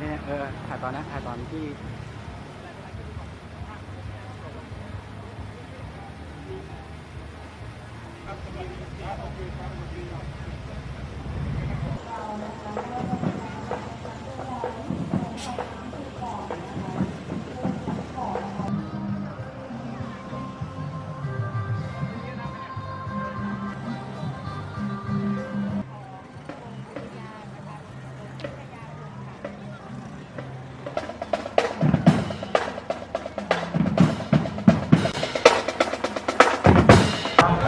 เนี่ยเออถ่ายตอนนั้ถ่ายตอนที่อันนี้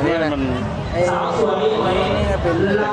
อะไรไอ้นี่ก็เป็นนี่โล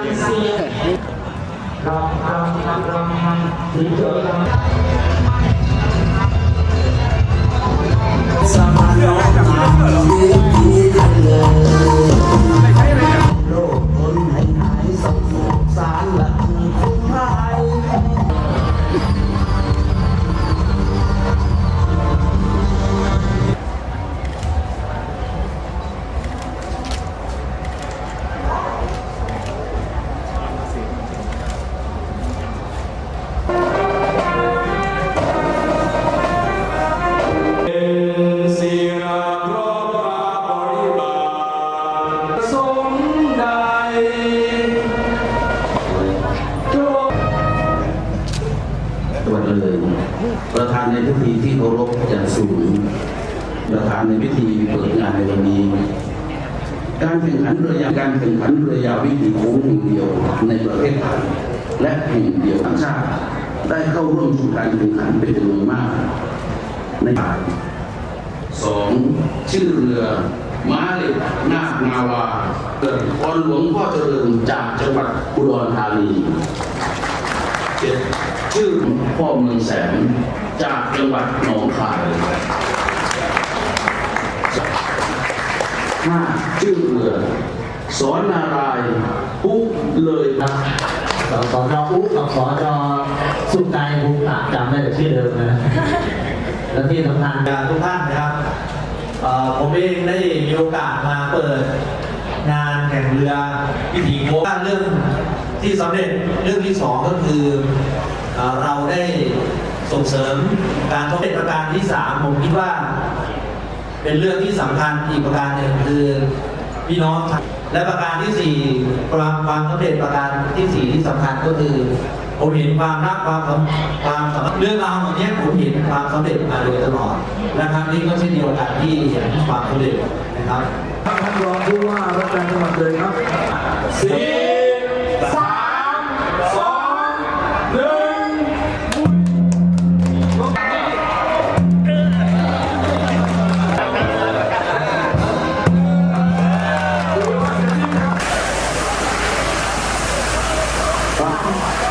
ประธานในพิธีที่เคารพอย่างสูงประธานในพิธีเปิดงานในวันนี้ การแข่งขันเรือยาวการแข่งขันเรือยาววิถีโค้งแห่งเดียวในประเทศไทยและแห่งเดียวทั้งชาติได้เข้าร่วมชมการแข่งขันเป็นจำนวนมาก ในป่ายสองชื่อเรือม้าเหล็กนาคนาวาเกิดพรหลวงพ่อเจริญจากจังหวัดอุดรธานี เจ็ดชื่อพ่อเมืองแสนจากจังหวัดหนองคายห้าชื่อเรือสอนนารายณ์ปุ๊เลยนะสสจอุ๊กับสจสุใจภูมิตะจำได้แต่ชื่อเดิมนะและที่สำคัญทุกท่านนะครับเอ่อผมเองได้มีโอกาสมาเปิดงานแข่งเรือวิถีโค้งเรื่อง ที่สำเร็จเรื่องที่สองก็คือเราได้ส่งเสริมการท่องเที่ยวประการที่สามผมคิดว่า เป็นเรื่องที่สำคัญอีกประการหนึ่งคือพี่น้องและประการที่สี่ความความสำเร็จประการที่สี่ที่สำคัญก็คือผมเห็นความรักความสำความสำเรื่องราวเหล่านี้ผมเห็นความสำเร็จมาโดยตลอดและครั้งนี้ก็เช่นเดียวกันที่เห็นความสำเร็จนะครับท่านรองผู้ว่าราชการจังหวัดเลยครับ Thank you.